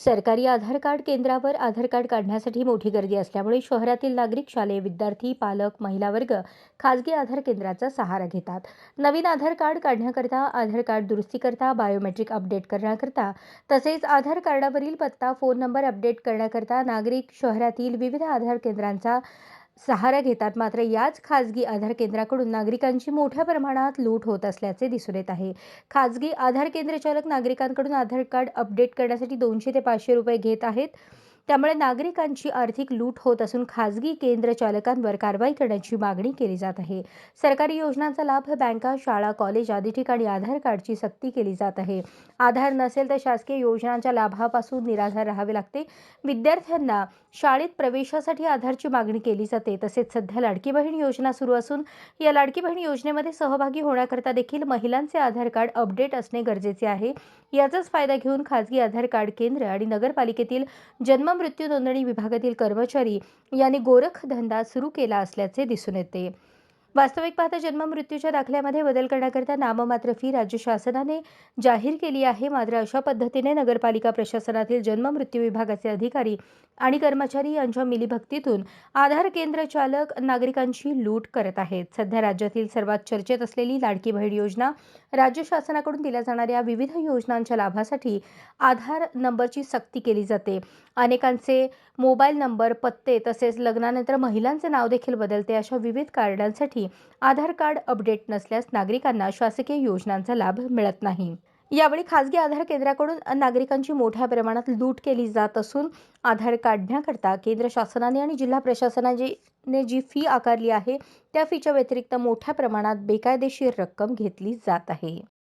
सरकारी आधार कार्ड केंद्रावर आधार कार्ड काढण्यासाठी मोठी गर्दी असल्यामुळे शहरातील नागरिक शालेय विद्यार्थी पालक महिला वर्ग खाजगी आधार केंद्राचा सहारा घेतात. नवीन आधार कार्ड काढण्याकरता आधार कार्ड दुरुस्तीकरता बायोमेट्रिक अपडेट करण्याकरता तसेच आधार कार्डावरील पत्ता फोन नंबर अपडेट करण्याकरता नागरिक शहरातील विविध आधार केंद्रांचा सहारा घेतात. मात्र याच खाजगी आधार केंद्राकडून नागरिकांची मोठ्या प्रमाणात लूट होत असल्याचे दिसून येत आहे. खाजगी आधार केंद्र चालक नागरिकांकडून आधार कार्ड अपडेट करण्यासाठी दोनशे ते पाचशे रुपये घेत आहेत. त्यामुळे नागरिकांची आर्थिक लूट होत असून खाजगी केंद्र चालकांवर कारवाई करण्याची मागणी केली जात आहे. सरकारी योजनांचा लाभ बँका शाळा कॉलेज आदी ठिकाणी आधार कार्डची सक्ती केली जात आहे. आधार नसेल तर शासकीय योजनांच्या लाभापासून निराधार राहावे लागते. विद्यार्थ्यांना शाळेत प्रवेशासाठी आधारची मागणी केली जाते. तसेच सध्या लाडकी बहीण योजना सुरू असून या लाडकी बहीण योजनेमध्ये सहभागी होण्याकरता देखील महिलांचे आधार कार्ड अपडेट असणे गरजेचे आहे. याचाच फायदा घेऊन खाजगी आधार कार्ड केंद्र आणि नगरपालिकेतील जन्म मृत्यू नोंदणी विभागातील कर्मचारी यांनी गोरखधंदा सुरू केला असल्याचे दिसून येते. वास्तविक पाहता जन्म मृत्यूच्या दाखल्यामध्ये बदल करण्याकरिता नाममात्र फी राज्य शासनाने जाहीर केली आहे. मात्र अशा पद्धतीने नगरपालिका प्रशासनातील जन्म मृत्यू विभागाचे अधिकारी आणि कर्मचारी यांच्या मिलीभक्तीतून आधार केंद्र चालक नागरिकांची लूट करत आहेत. सध्या राज्यातील सर्वात चर्चेत असलेली लाडकी बहीण योजना राज्य शासनाकडून दिल्या जाणाऱ्या विविध योजनांच्या लाभासाठी आधार नंबरची सक्ती केली जाते. अनेकांचे मोबाईल नंबर पत्ते तसेच लग्नानंतर महिलांचे नाव देखील बदलते अशा विविध कारणांसाठी आधार कार्ड अपडेट नसल्यास नागरिकांना शासकीय योजनांचा लाभ मिळत नाही. यावेळी खासगी आधार केंद्राकडून नागरिकांची मोठ्या प्रमाणात लूट केली जात असून आधार काढण्याकरता केंद्र शासनाने आणि जिल्हा प्रशासनाने जी फी आकारली आहे त्या फीच्या व्यतिरिक्त मोठ्या प्रमाणात बेकायदेशीर रक्कम घेतली जात आहे.